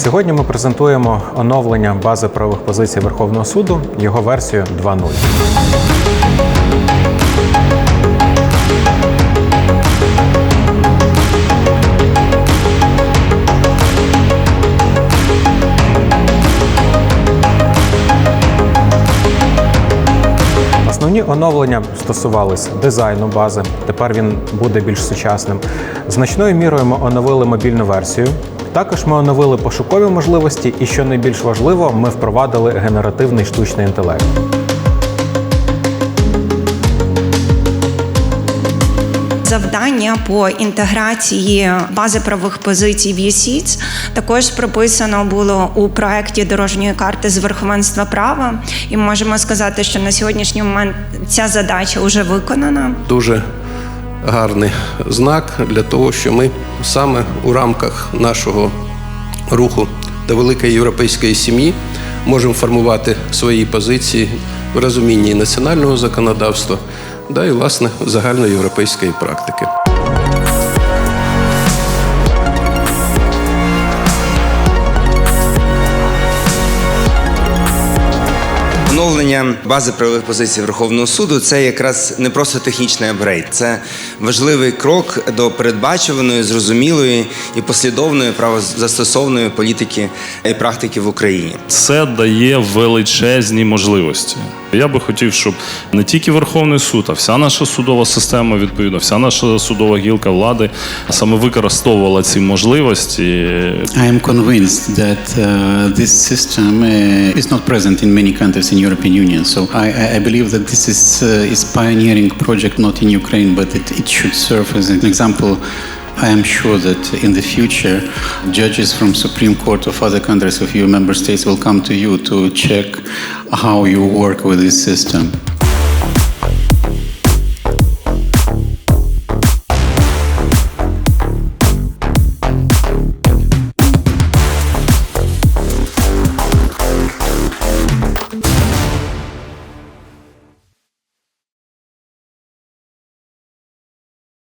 Сьогодні ми презентуємо оновлення бази правових позицій Верховного суду, його версію 2.0. Основні оновлення стосувалися дизайну бази. Тепер він буде більш сучасним. Значною мірою ми оновили мобільну версію. Також ми оновили пошукові можливості, і що найбільш важливо, ми впровадили генеративний штучний інтелект. Завдання по інтеграції бази правових позицій в ЮСІЦ також прописано було у проекті дорожньої карти з верховенства права, і можемо сказати, що на сьогоднішній момент ця задача вже виконана. дуже гарний знак для того, що ми саме у рамках нашого руху до великої європейської сім'ї можемо формувати свої позиції в розумінні національного законодавства, да і власне загальноєвропейської практики. Оновлення бази правових позицій Верховного суду це якраз не просто технічний апгрейд, це важливий крок до передбачуваної, зрозумілої і послідовної правозастосовної політики і практики в Україні. Це дає величезні можливості. Я би хотів, щоб не тільки Верховний суд, а вся наша судова система, відповідно, вся наша судова гілка влади саме використовувала ці можливості. I am convinced that uh, this system uh, is not present in many countries in European Union. So I, I- believe that this is uh, is pioneering project not in Ukraine, but it, it should serve as an example. I am sure that in the future, judges from Supreme Court of other countries of EU member states will come to you to check how you work with this system.